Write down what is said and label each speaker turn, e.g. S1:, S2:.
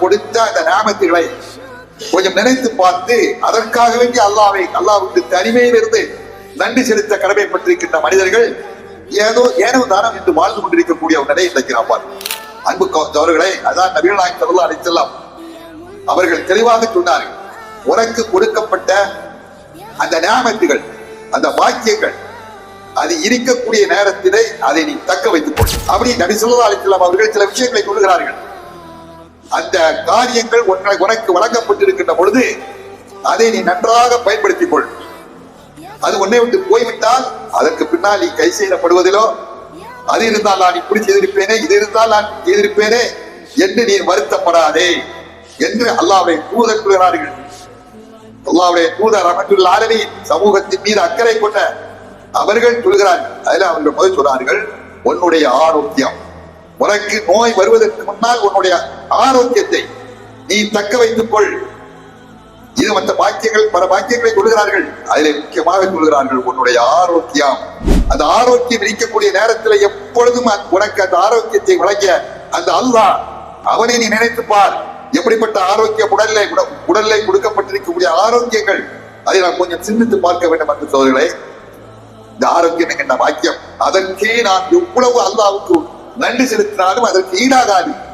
S1: கொடுத்த அந்த நியாமத்துகளை கொஞ்சம் நினைத்து பார்த்து அதற்காக வேண்டி அல்லாவை அல்லாவுக்கு தனிமையிலிருந்து நன்றி செலுத்த கடமைப்பட்டிருக்கின்ற மனிதர்கள் ஏதோ ஏனோ தானம் என்று வாழ்ந்து கொண்டிருக்கக்கூடிய ஒரு நிலையை இன்றைக்கு நாம் அன்பு அவர்களை அதான் நவீன நாயகம் ஸல்லல்லாஹு அவர்கள் தெளிவாக சொன்னார்கள். உனக்கு கொடுக்கப்பட்ட அந்த நியாமத்துகள் அந்த வாக்கியங்கள் அது இருக்கக்கூடிய நேரத்திலே அதை நீ தக்க வைத்துக் கொள். அப்படி நபி சொல்லா அலைஹி அவர்கள் சில விஷயங்களை சொல்லுகிறார்கள். அந்த காரியங்கள் உன்னை- உனக்கு வழங்கப்பட்டிருக்கின்ற பொழுது அதை நீ நன்றாக பயன்படுத்திக் கொள் அது உன்னை விட்டு போய்விட்டால் அதற்கு பின்னால் நீ கை செய்யப்படுவதிலோ அது இருந்தால் நான் இப்படி செய்திருப்பேனே இது இருந்தால் நான் செய்திருப்பேனே என்று நீ வருத்தப்படாதே என்று அல்லாஹ்வை தூதர் கூறுகிறார்கள். அல்லாவுடைய தூதர் ரஹமத்துல் ஆரணி சமூகத்தின் மீது அக்கறை கொண்ட அவர்கள் சொல்கிறார்கள் அதில் அவர்கள் முதல் சொல்றார்கள் உன்னுடைய ஆரோக்கியம் உனக்கு நோய் வருவதற்கு முன்னால் உன்னுடைய ஆரோக்கியத்தை நீ தக்க வைத்துக் கொள். இது மற்ற பாக்கியங்கள் பல பாக்கியங்களை கொள்கிறார்கள். அதிலே முக்கியமாக கொள்கிறார்கள் உன்னுடைய ஆரோக்கியம். அந்த ஆரோக்கியம் இருக்கக்கூடிய நேரத்தில் எப்பொழுதும் உனக்கு அந்த ஆரோக்கியத்தை வழங்க அந்த அல்லாஹ் அவனை நீ நினைத்துப்பார் எப்படிப்பட்ட ஆரோக்கியம் உடல்ல உட- உடல்ல கொடுக்கப்பட்டிருக்கக்கூடிய ஆரோக்கியங்கள். அதை நாம் கொஞ்சம் சிந்தித்து பார்க்க வேண்டும் என்று சோதர்களே. இந்த ஆரோக்கியம் என்கின்ற வாக்கியம் அதற்கே நான் எவ்வளவு அல்லாவுக்கு நன்றி செலுத்தினாலும் அதற்கு ஈடாகாது.